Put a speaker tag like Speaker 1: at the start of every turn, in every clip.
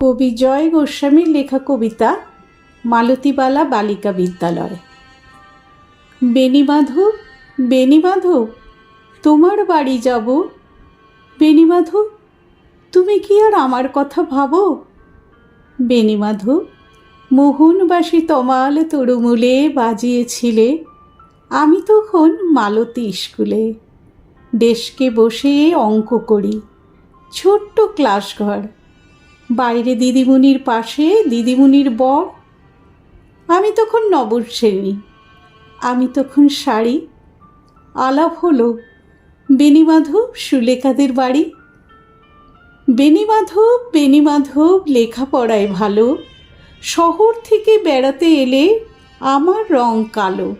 Speaker 1: কবি জয় গোস্বামীর লেখা কবিতা, মালতীবালা বালিকা বিদ্যালয়। বেণীমাধব বেণীমাধব তোমার বাড়ি যাব। বেণীমাধব তুমি কি আর আমার কথা ভাবো? বেণীমাধব মোহনবাসী তমাল তরুমূলে বাজিয়েছিলে, আমি তখন মালতী স্কুলে। ডেস্কে বসে অঙ্ক করি, ছোট্ট ক্লাস ঘর বাইরে দিদিমণির পাশে দিদিমণির বর। আমি তখন নবম শ্রেণি। আমি তখন শাড়ি। আলাপ হলো বেণীমাধব সুলেখাদের বাড়ি। বেণীমাধব বেণীমাধব লেখাপড়ায় ভালো। শহর থেকে বেড়াতে এলে আমার রং কালো।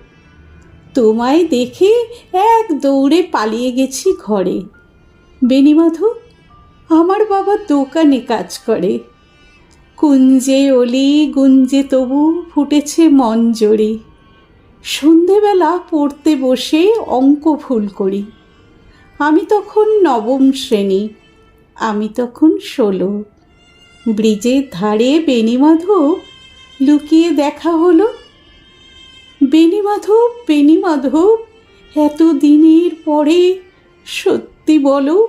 Speaker 1: তোমায় দেখে এক দৌড়ে পালিয়ে গেছি ঘরে। বেণীমাধব আমার বাবা দোকানে কাজ করে। কুঞ্জে অলি গুঞ্জে তবু ফুটেছে মন জড়ি সন্ধেবেলা পড়তে বসে অঙ্ক ভুল করি। আমি তখন নবম শ্রেণি, আমি তখন ষোলো। ব্রিজের ধারে বেণীমাধব লুকিয়ে দেখা হলো। বেণীমাধব বেণীমাধব এত দিনের পরে সত্যি বলো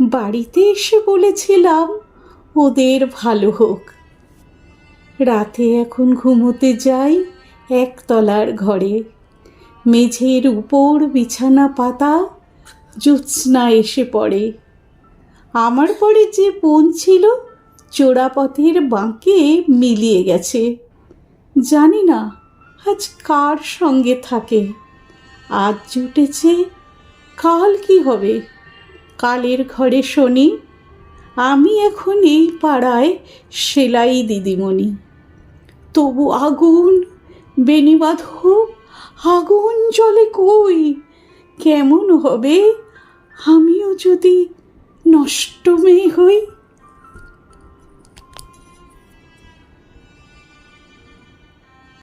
Speaker 1: বাড়িতে এসে বলেছিলাম, ওদের ভালো হোক। রাতে এখন ঘুমোতে যাই একতলার ঘরে। মেঝের উপর বিছানা পাতা জ্যোৎস্না এসে পড়ে। আমার পরে যে বোন ছিল, চোরাপথের বাঁকে মিলিয়ে গেছে। জানি না আজ কার সঙ্গে থাকে। আজ জুটেছে, কাল কি হবে? কালের ঘরে শনি, আমি এখন এই পাড়ায় সেলাই দিদিমণি। তবু আগুন বেণীবাধব আগুন জলে কই? কেমন হবে? আমিও যদি নষ্ট মেয়ে হই